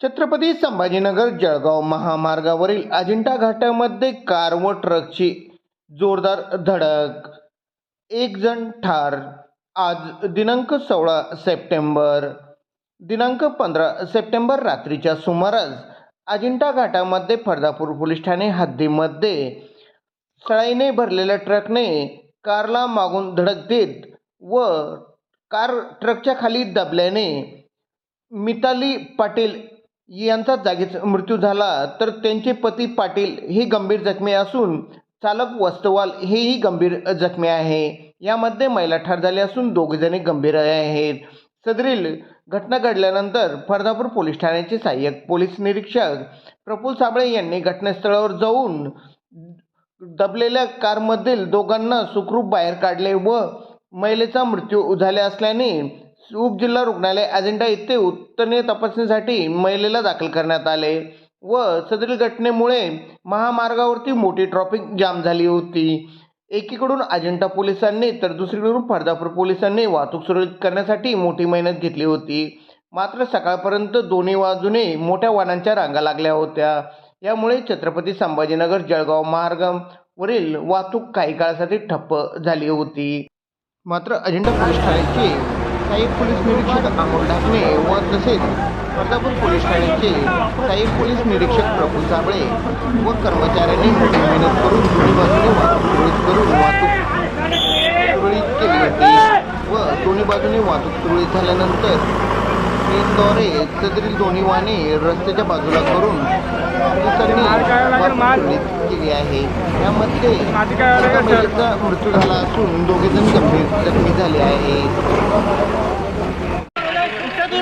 छत्रपती संभाजीनगर जळगाव महामार्गावरील अजिंठा घाटामध्ये कार व ट्रकची जोरदार धडक. एक जण ठार. आज दिनांक सोळा सप्टेंबर. दिनांक पंधरा सप्टेंबर रात्रीच्या सुमारास अजिंठा घाटामध्ये फर्दापूर पोलीस ठाणे हद्दीमध्ये सळाईने भरलेल्या ट्रकने कारला मागून धडक देत व कार ट्रकच्या खाली दबल्याने मिताली पाटील यांचा जागीच मृत्यू झाला तर त्यांचे पती पाटील हे गंभीर जखमी असून चालक वस्तवाल हेही गंभीर जखमी आहे. यामध्ये महिला ठार झाली असून दोघेजणी गंभीर आहेत. सदरील घटना घडल्यानंतर फरदापूर पोलीस ठाण्याचे सहाय्यक पोलीस निरीक्षक प्रफुल साबळे यांनी घटनास्थळावर जाऊन दबलेल्या कारमधील दोघांना सुखरूप बाहेर काढले व महिलेचा मृत्यू झाला असल्याने उपजिल्हा रुग्णालय अजेंडा येथे उत्तरीय तपासणीसाठी महिलेला दाखल करण्यात आले व सदरील घटनेमुळे महामार्गावरती मोठी ट्रॉफिक जाम झाली होती. एकीकडून अजिंठा पोलिसांनी तर दुसरीकडून फरदापूर पोलिसांनी वाहतूक सुरळीत करण्यासाठी मोठी मेहनत घेतली होती. मात्र सकाळपर्यंत दोन्ही बाजूने मोठ्या वाहनांच्या रांगा लागल्या होत्या. यामुळे छत्रपती संभाजीनगर जळगाव मार्गावरील वाहतूक काही काळासाठी ठप्प झाली होती. मात्र अजिंठा पोलीस ठाण्याचे साहेब पोलीस निरीक्षक अमोल ढाकणे व तसेच फरदापूर पोलीस ठाण्याचे साहेब पोलीस निरीक्षक प्रभू साबळे व कर्मचाऱ्यांनी मोठी मेहनत करून दोन्ही बाजूने वाहतूक सुरळीत करून वाहतूक सुरळीत केली होती व दोन्ही बाजूने वाहतूक सुरळीत झाल्यानंतर ट्रेनद्वारे सदरील दोन्ही वाहने रस्त्याच्या बाजूला करून वाहतूक केली आहे. यामध्ये महिलेचा मृत्यू झाला असून दोघे जण गंभीर जखमी झाले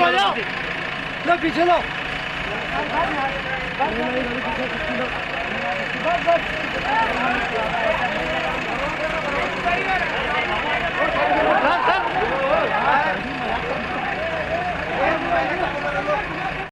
आहेत लो पीछे लो